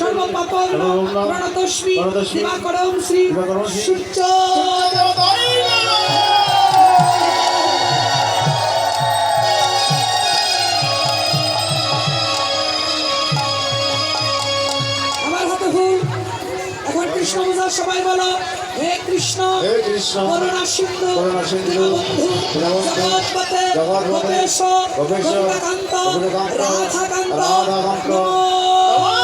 সর্বপাপর্ণ প্রণতস্মি দিবাকরম শ্রী সূর্য আমার হাতে ফুল। এখন কৃষ্ণ সবাই বলো হে কৃষ্ণ হে কৃষ্ণ, করুণা সিন্ধু করুণা সিন্ধু, জগৎপতে জগৎপতে, গোপেশ গোপেশ, রাধাকান্ত রাধাকান্ত,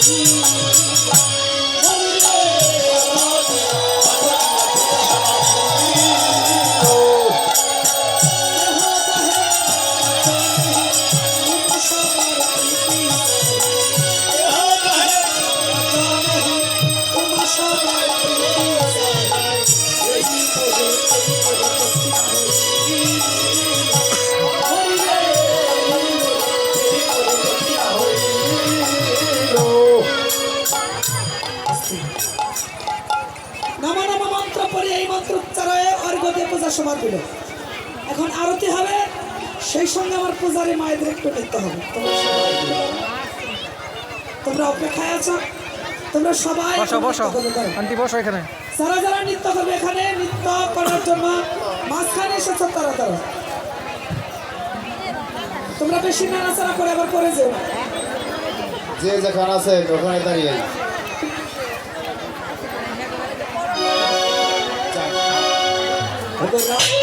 নম পড়ে এই মন্ত্র উচ্চারণে অর্ঘ্যতে এখন আরতি হবে সেই সঙ্গে আমার পূজারী মায়েদের একটু নিতে হবে। তোমরা সবাই তোমরা অপেক্ষায় আছো? তোমরা সবাই বসো আন্টি এখানে। যারা যারা নৃত্য করবে এখানে নৃত্য করার জন্য মাঝখানে এসেছ তারা তারা। তোমরা বেশি নাড়াচাড়া করে আবার করে যেও। যে যেখানে আছে ওখানে দাঁড়িয়ে। Ito na.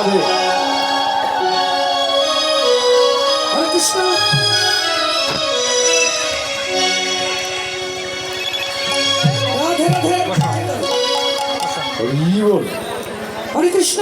রাধে হরে কৃষ্ণ রাধে রাধে হরি বল হরে কৃষ্ণ